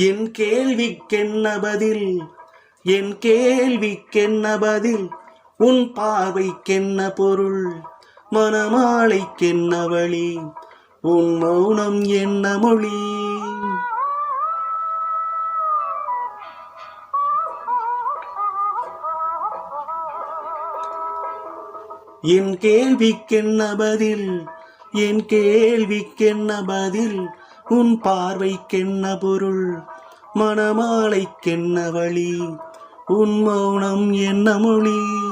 என் கேள்விக்கென்ன பதில்? என் கேள்விக்கென்ன பதில்? உன் பார்வைக்கென்ன பொருள்? மனமாலைக்கென்ன வழி? உன் மௌனம் என்ன மொழி? என் கேள்விக்கென்ன பதில்? என் கேள்விக்கென்ன பதில்? உன் பார்வைக்கென்ன பொருள்? மணமாலைக்கென்ன வழி? உன் மௌனம் என்ன மொழி?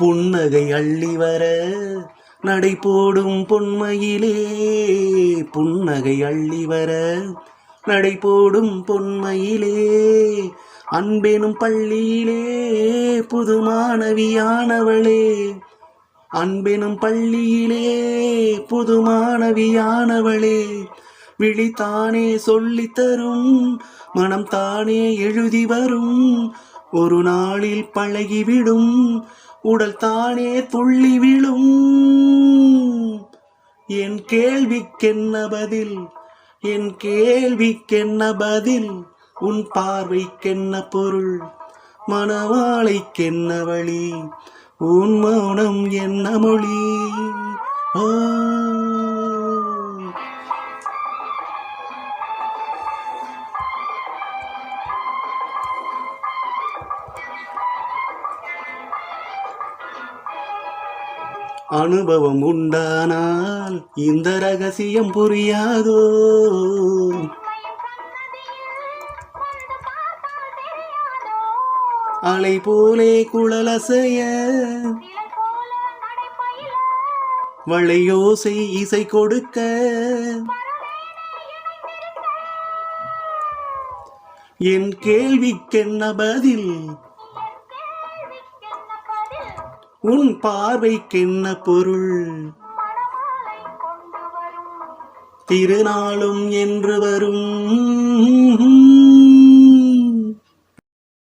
புன்னகை அள்ளி வர நடை போடும் பொன்மையிலே. புன்னகை அள்ளி வர நடை போடும் பொன்மையிலே. அன்பெனும் பள்ளியிலே புது மாணவியானவளே. அன்பெனும் பள்ளியிலே புது மாணவியானவளே. விழித்தானே சொல்லித்தரும் மனம் தானே எழுதி வரும். ஒரு நாளில் பழகிவிடும் உடல் தானே துள்ளி விழும். என் கேள்விக்கென்ன பதில்? என் கேள்விக்கென்ன பதில்? உன் பார்வைக்கென்ன பொருள்? மணவாளைக்கென்ன வழி? உன் மௌனம் என்ன மொழி? ஓ அனுபவம் உண்டானால் இந்த ரகசியம் புரியாதோ? அலை போலே குழலசைய வளையோசை இசை கொடுக்க என் கேள்விக்கென்ன பதில்? உன் பார்வைக்கென்ன பொருள்? திருநாளும் என்று வரும்.